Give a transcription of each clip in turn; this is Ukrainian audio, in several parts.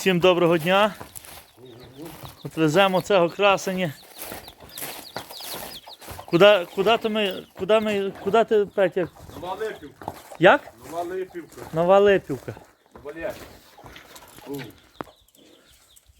Всім доброго дня. От веземо цього красення. Куди, куди, то ми, куди, ми, куди ти, Петя? Нова Липівка. Як? Нова Липівка. Нова Липівка.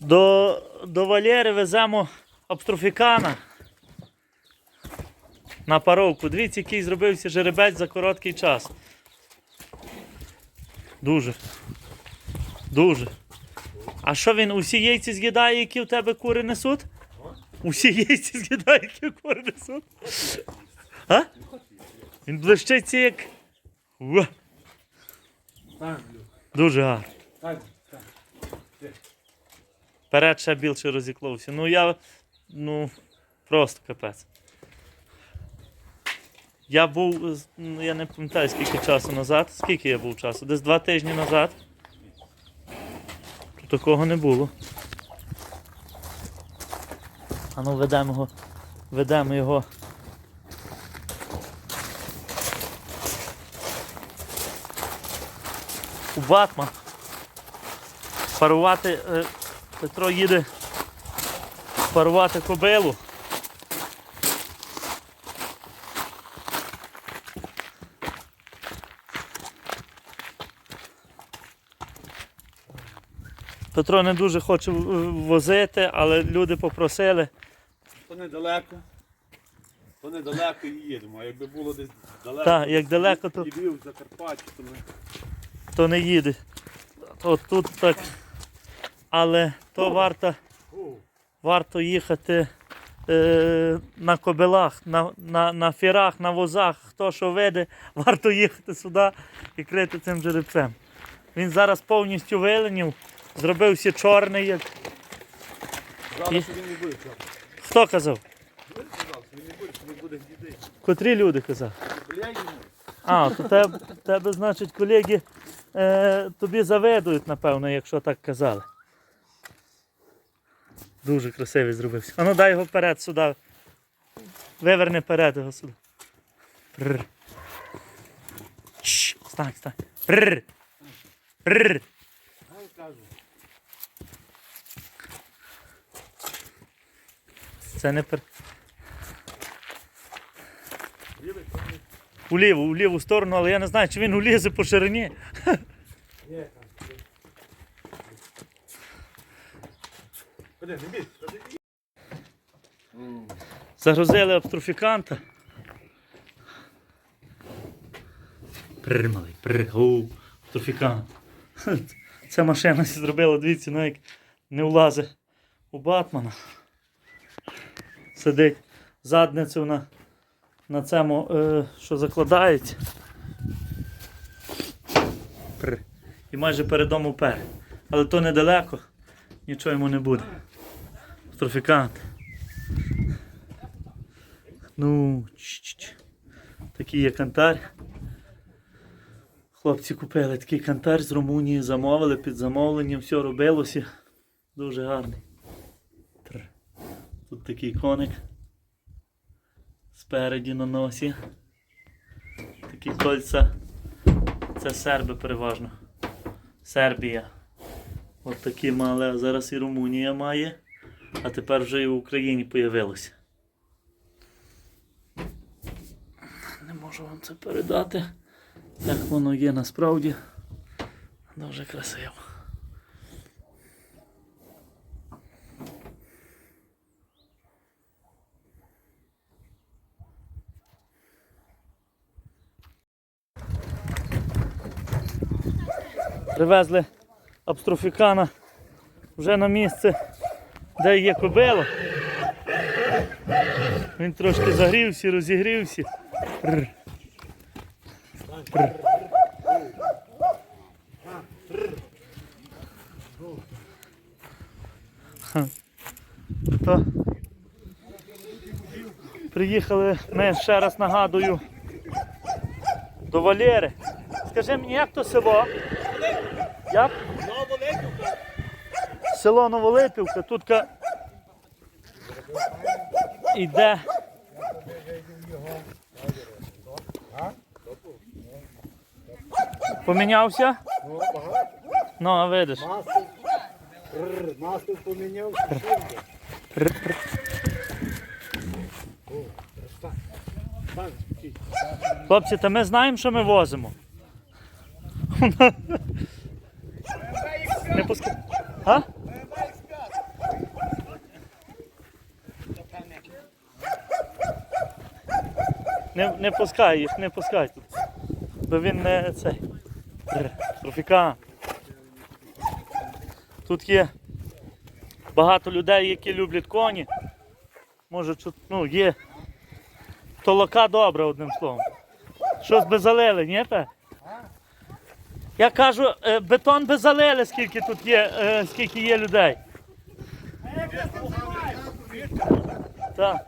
До, до Валєри веземо обстрофікана на паровку. Дивіться, який зробився жеребець за короткий час. Дуже. Дуже. А що він усі яйці з'їдає, які в тебе кури несуть? Усі яйці з'їдає, які кури несуть. А? Він блищиться як. Уа. Дуже гарно. Перед ще більше розікловся. Ну я. Ну, просто капець. Я був, ну, я не пам'ятаю скільки часу назад. Скільки я був часу? Десь два тижні назад. Такого не було. А ну ведемо його. Ведемо його. У Батман. Парувати. е, Петро їде парувати кобилу. Петро не дуже хоче возити, але люди попросили. То недалеко. То недалеко і їдемо. А якби було десь далеко. Так, як далеко, то, Львів, Закарпаття, то ми. то не їде. От тут так. Але то варто, варто їхати е, на кобилах, на, на, на фірах, на возах, хто що веде, варто їхати сюди і крити цим жеребцем. Він зараз повністю виленів, зробився чорний, як. Зараз що він не буде цього. Хто казав? Ви сказали, що він не буде, що він буде гніди. Котрі люди? Бля, йому. А, то тебе, тебе значить, колеги е, тобі завидують, напевно, якщо так казали. Дуже красивий зробився. А ну дай його вперед сюди. Виверни вперед його сюди. Пррр. Стань, стань. Пррр. Пррр. Ай, кажу. Це не пер... Лівий, у ліву, сторону, але я не знаю, чи він улізе по ширині. Загрузили обстрофіканта. Пррр, малий, пррр, оу, обстрофікант. Ця машина зробила, дивіться, ну як не влазить у Батмана. Сидить задницю на, на цьому, е, що закладається. І майже передом упер. Але то недалеко, нічого йому не буде. Обстрофікант. Ну, чч-чч. такий є кантар. Хлопці купили такий кантар з Румунії, замовили під замовленням, все робилося. Дуже гарний. Тут такий коник. Спереді на носі. Такі кольця. Це серби переважно. Сербія. От такі мали, а зараз і Румунія має. А тепер вже і в Україні появилося. Не можу вам це передати, як воно є насправді. Дуже красиво. Привезли абстрофікана вже на місце, де є кобило. Він трошки загрівся, розігрівся. Прр. Прр. То приїхали ми ще раз нагадую до Валєри. Скажи мені, як то село? Як? Село Новолипівка. Тут іде. Помінявся? Ну, а видиш. Рр, Масло поміняв, ширка. Р-р. О, краса. Пан, стій. Хлопці, та ми знаємо, що ми возимо. Не пускай. А? Не, не пускай їх, не пускай тут. Бо він не цей. Трофіка. Тут є багато людей, які люблять коні. Може, ну, є. Толока добре, одним словом. Щось би залили, ні, пе? Я кажу, е, бетон би залили, скільки тут є, е, скільки є людей. Так.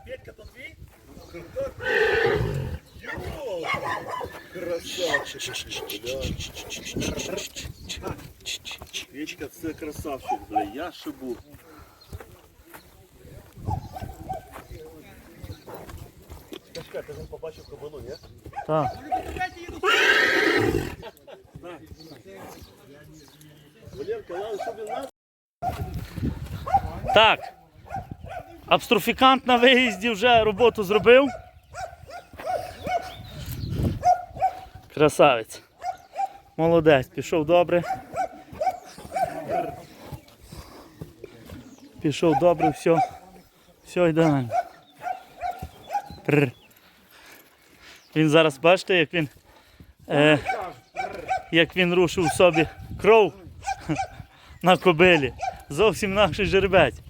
Вічка, це красавчик, бля, я шибу. Чекай, ти побачив кабану, ні? Так. Валерка, ладно, щоб він нас Так. Абстрофікант на виїзді вже роботу зробив. Красавець. Молодець, пішов добре. Пішов добре, все. Все ідеально. Він зараз бачите, як він. Е, як він рушив собі кров на кобилі. Зовсім інакший жеребець.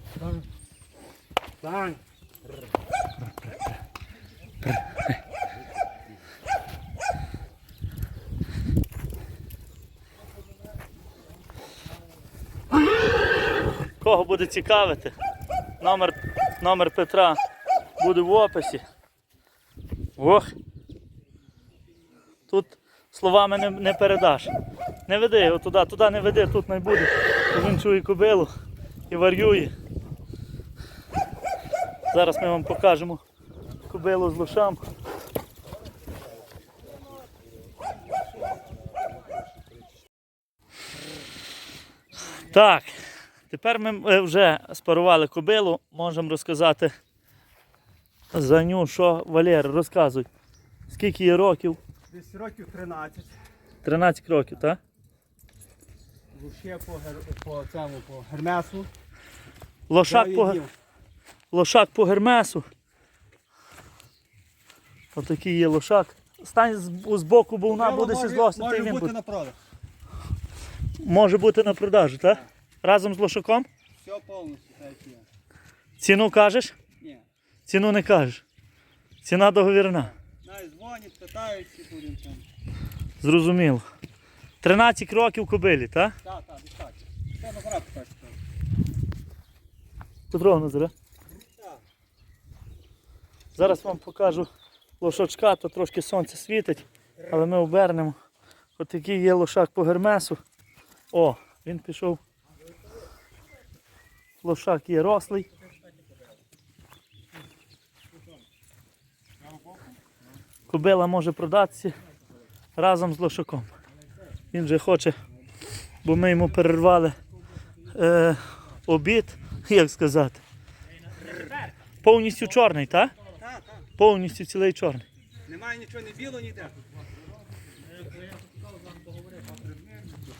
Кого буде цікавити? Номер, номер Петра буде в описі. Ох. Тут словами не, не передаш. Не веди його туди, туди не веди, тут не буде. Він чує кобилу і варює. Зараз ми вам покажемо кобилу з лошам. Так, тепер ми е, вже спарували кобилу, можемо розказати за ню, що Валер, розказуй. Скільки їй років? Десь років 13. 13 років, так? Луще по, гер... по цьому, по гермесу. Лошак по, днів. лошак по гермесу. Отакий є лошак. Стань з, з боку, бо вона буде може, злосити. може бути буде. на продаж. Може бути на продажу, так? Разом з лошаком? Все повністю так як є. Ціну кажеш? Ні. Ціну не кажеш. Ціна договірна. Навіть дзвонять, питають, всі будемо там. Зрозуміло. 13 років кобилі, так? Так, так, так. Це на брат так. Петро Назаре. Зараз вам покажу лошачка, то трошки сонце світить, але ми обернемо. От такий є лошак по гермесу. О, він пішов. Лошак є рослий. Кобила може продатися разом з лошаком. Він же хоче, бо ми йому перервали е, обід, як сказати. Повністю чорний, так? Повністю цілий чорний. Немає нічого не біло, ніде.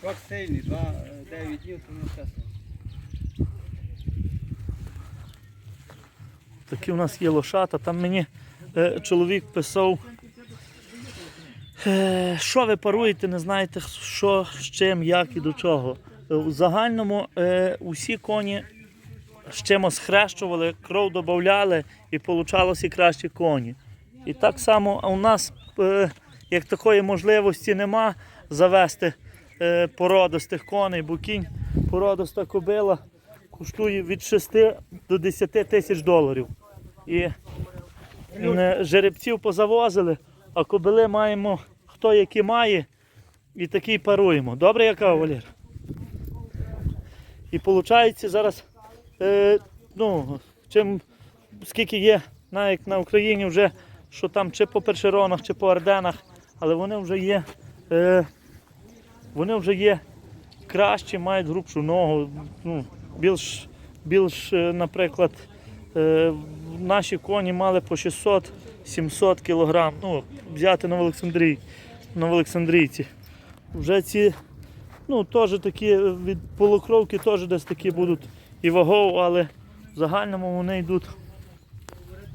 Крок сильний, 2-9 днів, тому чесно. Такі у нас є лошата. Там мені е, чоловік писав, що ви паруєте, не знаєте, що, з чим, як і до чого. Е, У загальному е, усі коні з чимось хрещували, кров додавали і получалося кращі коні. І так само у нас, е, як такої можливості нема завести е, породистих коней, бо кінь породиста кобила коштує від 6 до 10 тисяч доларів. І е, жеребців позавозили, а кобили маємо хто які має, і такий паруємо. Добре, яка Валер? І виходить зараз, е, ну, чим скільки є, навіть на Україні вже, що там чи по першеронах, чи по орденах, але вони вже є, е, вони вже є кращі, мають грубшу ногу. Ну, Більш, більш е, наприклад, е, наші коні мали по 600-700 кг. Ну, взяти Новоолександрій, Новоолександрійці. Вже ці, ну, теж такі від полукровки теж десь такі будуть і вагово, але в загальному вони йдуть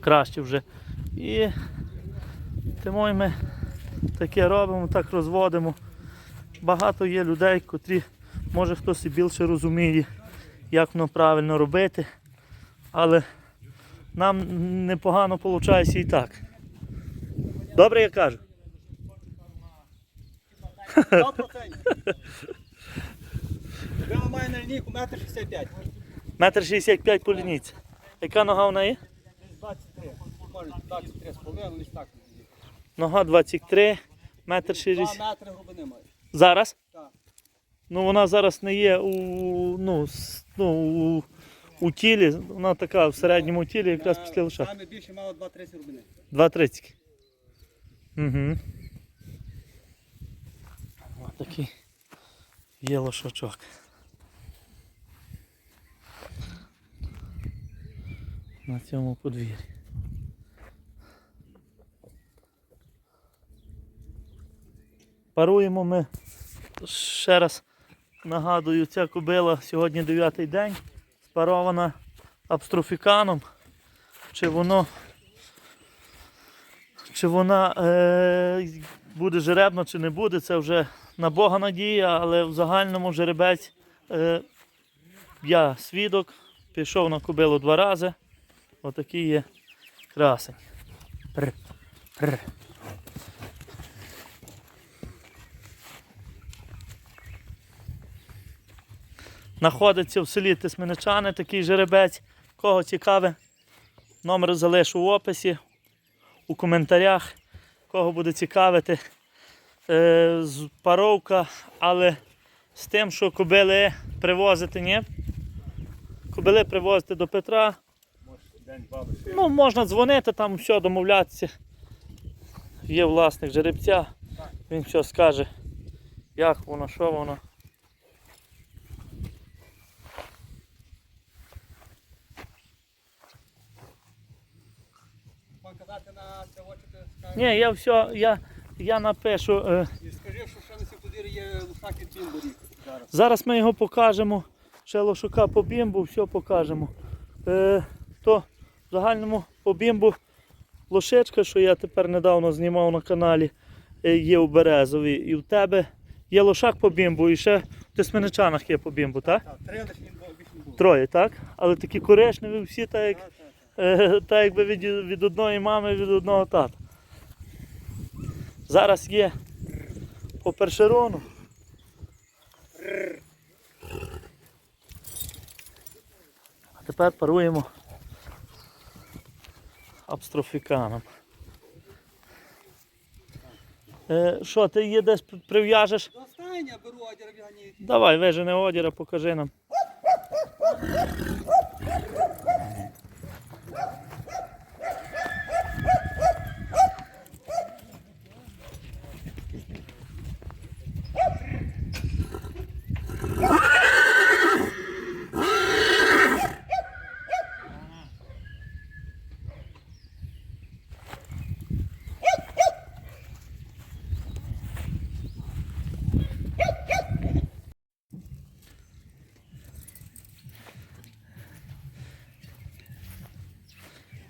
краще вже. І тому ми таке робимо, так розводимо. Багато є людей, котрі, може хтось і більше розуміє, як воно правильно робити. Але нам непогано виходить і так. Добре, я кажу. 100%. Вона має на лінійку метр 65. Метр 65 по лінійці. Яка нога в неї? 23. Може 23 з половиною, десь так. Нога 23, метр 2 60. метри глибини має. Зараз? Так. Ну вона зараз не є у, ну, с- ну, у, у тілі, вона така в середньому тілі, якраз після лиша. Саме більше мало 2-30 глибини. 2.30. Угу. Такий є лошачок. На цьому подвір'ї. Паруємо ми ще раз нагадую, ця кобила сьогодні 9 день, спарована абстрофіканом. Чи воно чи вона е, буде жеребна, чи не буде, це вже на Бога надія, але в загальному жеребець е, я свідок, пішов на кобилу два рази. Отакий є красень. Пр, пр. Знаходиться в селі Тисменичани такий жеребець. Кого цікаве, номер залишу в описі у коментарях, кого буде цікавити. Е, паровка, але з тим, що кобили привозити, ні? Кобили привозити до Петра. Ну, можна дзвонити, там все домовлятися. Є власник жеребця, він все скаже, як воно, що воно. Показати на це очі, ти скажеш. Ні, я все, я, я напишу. Е, І скажи, що ще на є лусак від Бімборі зараз. Зараз ми його покажемо. Ще лошука по бімбу, все покажемо. Е, то в загальному по бімбу лошечка, що я тепер недавно знімав на каналі, е, є у Березові. І в тебе є лошак по бімбу, і ще в Тисменичанах є по бімбу, так? Так, три. Троє, так? Але такі коричневі всі, так як, Так, так, так. е, так якби від, від одної мами, від одного тата. Зараз є по першерону. А тепер паруємо абстрофіканом. Е, що, ти її десь прив'яжеш? До остання беру в'яні. Давай, вижени одіра, покажи нам.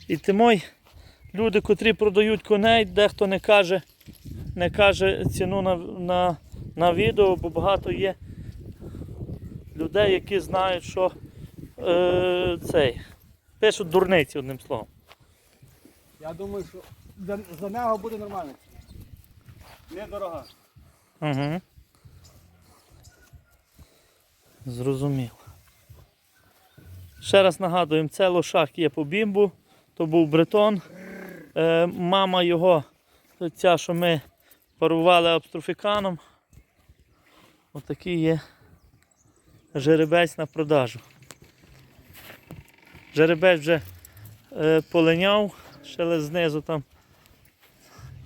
І тимой люди, котрі продають коней, дехто не каже, не каже ціну на, на, на відео, бо багато є людей, які знають, що е, цей, пишуть дурниці одним словом. Я думаю, що за, за нього буде нормально. Недорога. Угу. Зрозуміло. Ще раз нагадуємо, це лошак є по бімбу, то був бретон. Е, мама його, ця, що ми парували абстрофіканом. Отакий є жеребець на продажу. Жеребець вже е, полиняв, ще знизу там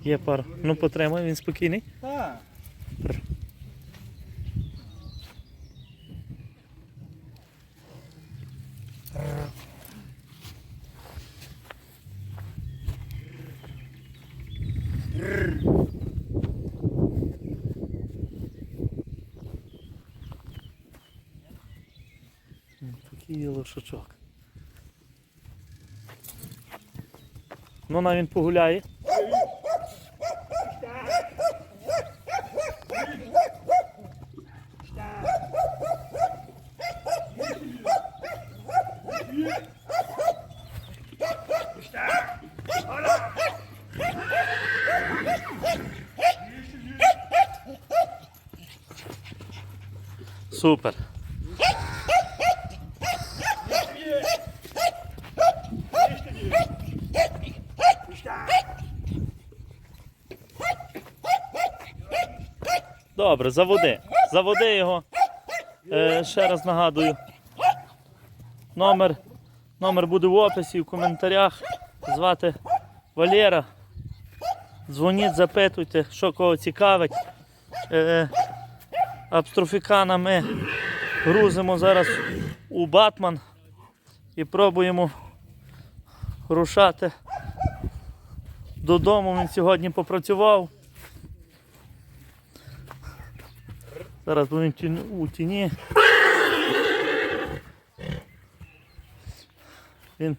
є пара. Ну потримай, він спокійний. Так. Такий є лошачок. Ну, на він погуляє. Супер. Добре, заводи. Заводи його. Е, ще раз нагадую. Номер, номер буде в описі, в коментарях. Звати Валера. Дзвоніть, запитуйте, що кого цікавить. Е, Абстрофікана ми грузимо зараз у Батман і пробуємо рушати додому. Він сьогодні попрацював. Зараз він в у тіні. Він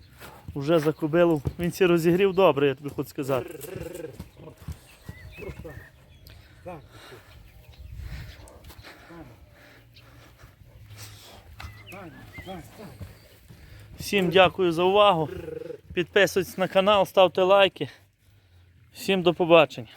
вже за кобилу. Він сі розігрів добре, я тобі хочу сказати. Всім дякую за увагу. Підписуйтесь на канал, ставте лайки. Всім до побачення.